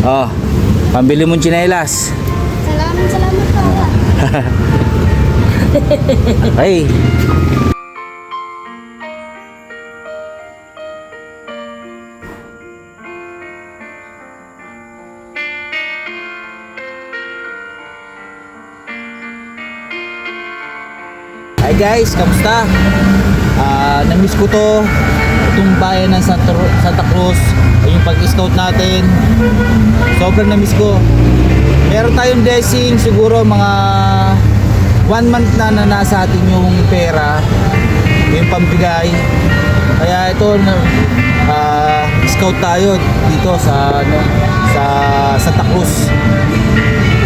Oh, pambili mong tsinelas. Salamat, salamat po. Ay. Hi guys, kamusta? Ah, namiss ko to itong bayan ng Santa, Santa Cruz. Yung pag-scout natin. Sobrang namiss ko. Meron tayong blessing siguro mga one month na na nasa atin yung pera yung pambigay. Kaya ito ah, scout tayo dito sa ano sa Santa Cruz.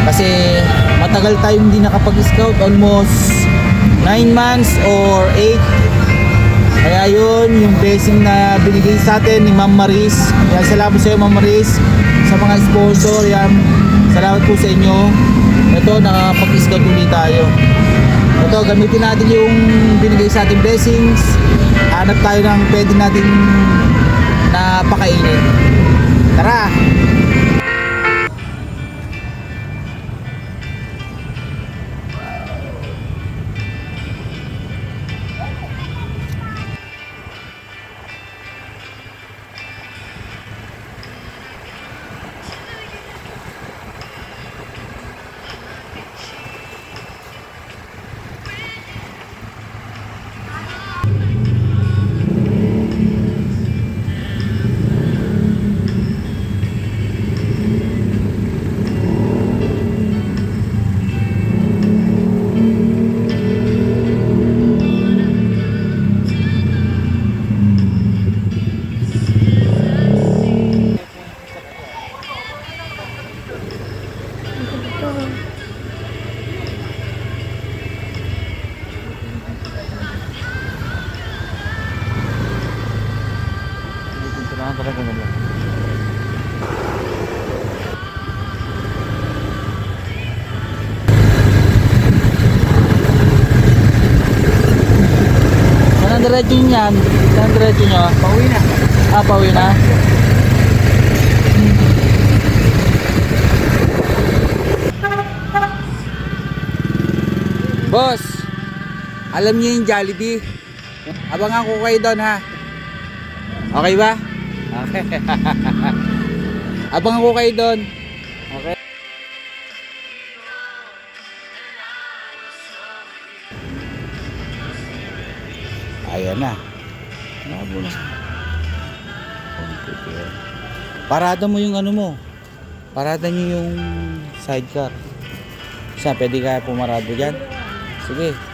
Kasi matagal tayong hindi nakapag-scout. Almost 9 months or 8 kaya yun, yung blessing na binigay sa atin ni Ma'am Maris. Yan, salamat sa iyo Ma'am Maris. Sa mga sponsor, yan. Salamat po sa inyo. Ito, nakapag-scout ulit tayo. Ito, gamitin natin yung binigay sa ating blessings. Hanap tayo ng pwede natin napakainin. Tara! Kailangan talaga nila. Saan ang diretso niyo yan? Saan ang diretso nyo? Pauwi na. Ah, pauwi na? Boss, alam niyo yung Jollibee? Abangan ko kayo doon ha. Okay ba? Okay. Abangan ko kayo doon. Okay. Ayan na. Labo na. Parada mo yung ano mo. Parada niyo yung sidecar. Saan? Pwede kaya pumarado dyan? Sige.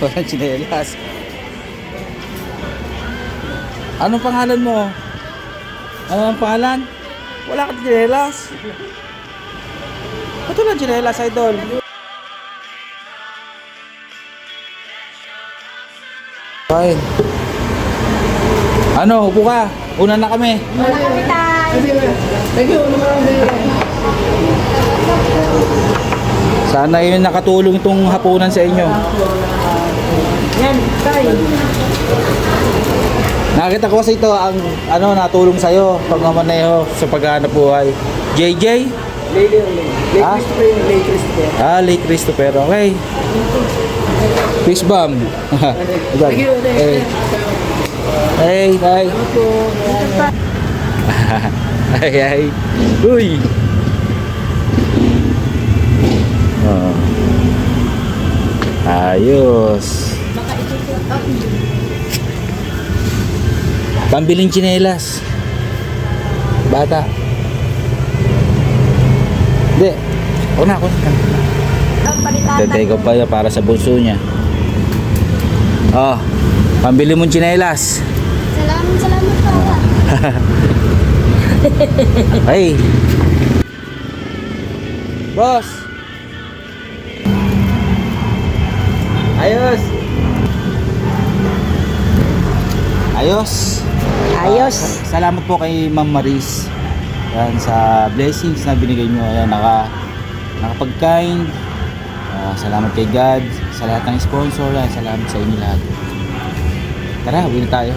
Walang chinelas Anong pangalan mo? Ano ang pangalan? Wala kang chinelas Ba't walang chinelas, idol? Fine Ano, upo ka Una na kami Sana yun nakatulong itong hapunan sa inyo. Yan, tay. Nakita ko kasi ito ang ano natulong sa iyo pag mamaneho sa paghahanap buhay. JJ? Lady, Lady Ah? Christopher Lady Christopher. Ah, Lake Christopher. Okay. Fish bomb. Thank you, hey. Hey, hey. Ay, ay. Uy. Oh. Ayos. Pambiling tsinelas. Bata. Hindi. Ako na, ako na. Tetay ko pa yan para sa bunso niya. Oh, pambili mong tsinelas. Salamat, salamat po. Ay. Boss. Ayos. Ayos. Ayos. Ah, salamat po kay Ma'am Maris. Yan sa blessings na binigay nyo. Ayan, naka, nakapagkain. Ah, salamat kay God. Sa lahat ng sponsor. Ayan, salamat sa inyo lahat. Tara, win tayo.